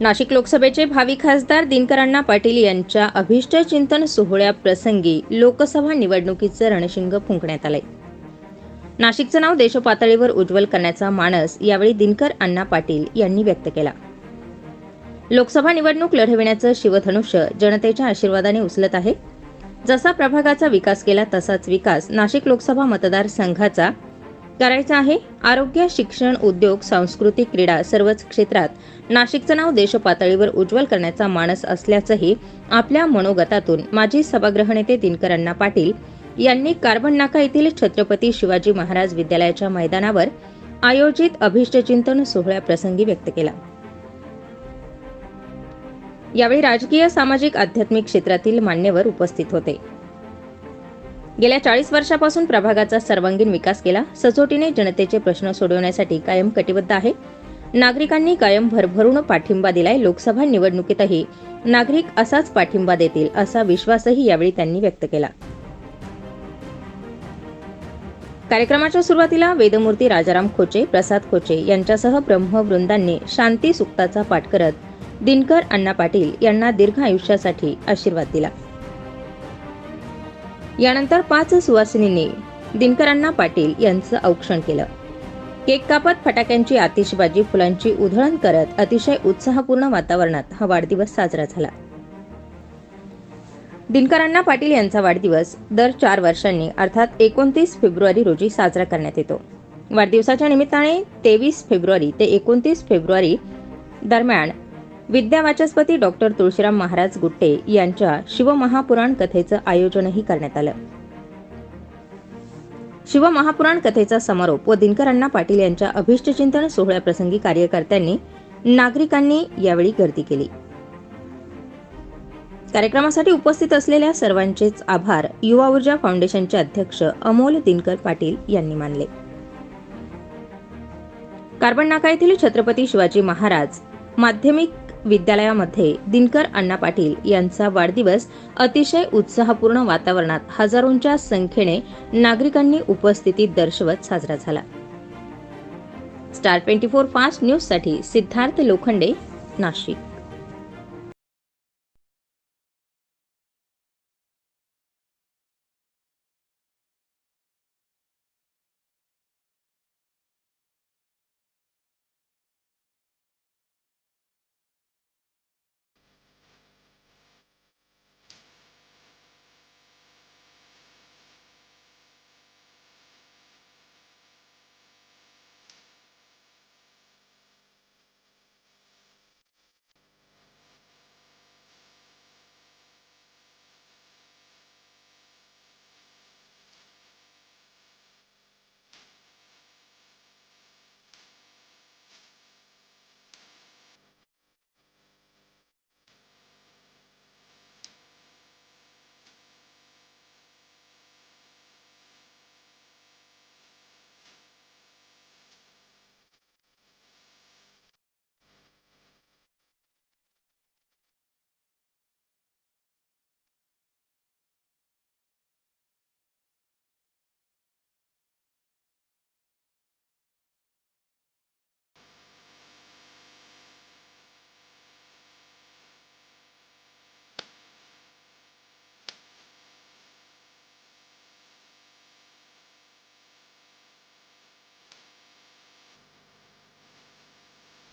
नाशिक लोकसभेचे भावी खासदार दिनकर अण्णा पाटील यांच्या अभिष्ट चिंतन सोहळ्याप्रसंगी लोकसभा निवडणुकीचं रणशिंग फुंकण्यात आलंय. नाशिकचं नाव देशपातळीवर उज्ज्वल करण्याचा मानस यावेळी दिनकर अण्णा पाटील यांनी व्यक्त केला. लोकसभा निवडणूक लढविण्याचं शिवधनुष्य जनतेच्या आशीर्वादाने उचलत आहे. जसा प्रभागाचा विकास केला तसाच विकास नाशिक लोकसभा मतदारसंघाचा करायचा आहे? आरोग्य शिक्षण उद्योग सांस्कृतिक क्रीडा सर्वच क्षेत्रात नाशिकचं नाव देशपातळीवर उज्ज्वल करण्याचा मानस असल्याचंही आपल्या मनोगतातून माजी सभागृह नेते दिनकर अण्णा पाटील यांनी कार्बन नाका येथील छत्रपती शिवाजी महाराज विद्यालयाच्या मैदानावर आयोजित अभिष्टचिंतन सोहळ्याप्रसंगी व्यक्त केला. यावेळी राजकीय सामाजिक आध्यात्मिक क्षेत्रातील मान्यवर उपस्थित होते. गेल्या चाळीस वर्षापासून प्रभागाचा सर्वांगीण विकास केला. सचोटीने जनतेचे प्रश्न सोडवण्यासाठी कायम कटिबद्ध आहे. नागरिकांनी कायम भरभरून पाठिंबा दिलाय. लोकसभा निवडणुकीतही नागरिक असाच पाठिंबा देतील असा विश्वासही यावेळी त्यांनी व्यक्त केला. कार्यक्रमाच्या सुरुवातीला वेदमूर्ती राजाराम खोचे प्रसाद खोचे यांच्यासह ब्रह्मवृंदांनी शांती सुक्ताचा पाठ करत दिनकर अण्णा पाटील यांना दीर्घ आयुष्यासाठी आशीर्वाद दिला. यानंतर पाच सुवासिनींनी दिनकरांना पाटील यांचं औक्षण केलं. केक कापत फटाक्यांची आतिषबाजी फुलांची उधळण करत अतिशय उत्साहपूर्ण वातावरणात हा वाढदिवस साजरा झाला. दिनकरांना पाटील यांचा वाढदिवस दर चार वर्षांनी अर्थात एकोणतीस फेब्रुवारी रोजी साजरा करण्यात येतो. वाढदिवसाच्या निमित्ताने तेवीस फेब्रुवारी ते एकोणतीस फेब्रुवारी दरम्यान विद्यावाचस्पती डॉक्टर तुळशीराम महाराज गुट्टे यांच्या शिवमहापुराण कथेचं आयोजनही करण्यात आलं. शिवमहापुराण कथेचा समारोप व दिनकर अण्णा पाटील यांच्या अभिष्टचिंतन सोहळ्याप्रसंगी कार्यकर्त्यांनी नागरिकांनी यावेळी गर्दी केली. कार्यक्रमासाठी उपस्थित असलेल्या सर्वांचेच आभार युवा ऊर्जा फाउंडेशनचे अध्यक्ष अमोल दिनकर पाटील यांनी मानले. कार्बन नाका येथील छत्रपती शिवाजी महाराज माध्यमिक विद्यालयामध्ये दिनकर अण्णा पाटील यांचा वाढदिवस अतिशय उत्साहपूर्ण वातावरणात हजारोंच्या संख्येने नागरिकांनी उपस्थिती दर्शवत साजरा झाला. स्टार ट्वेंटी फोर फास्ट न्यूजसाठी सिद्धार्थ लोखंडे नाशिक.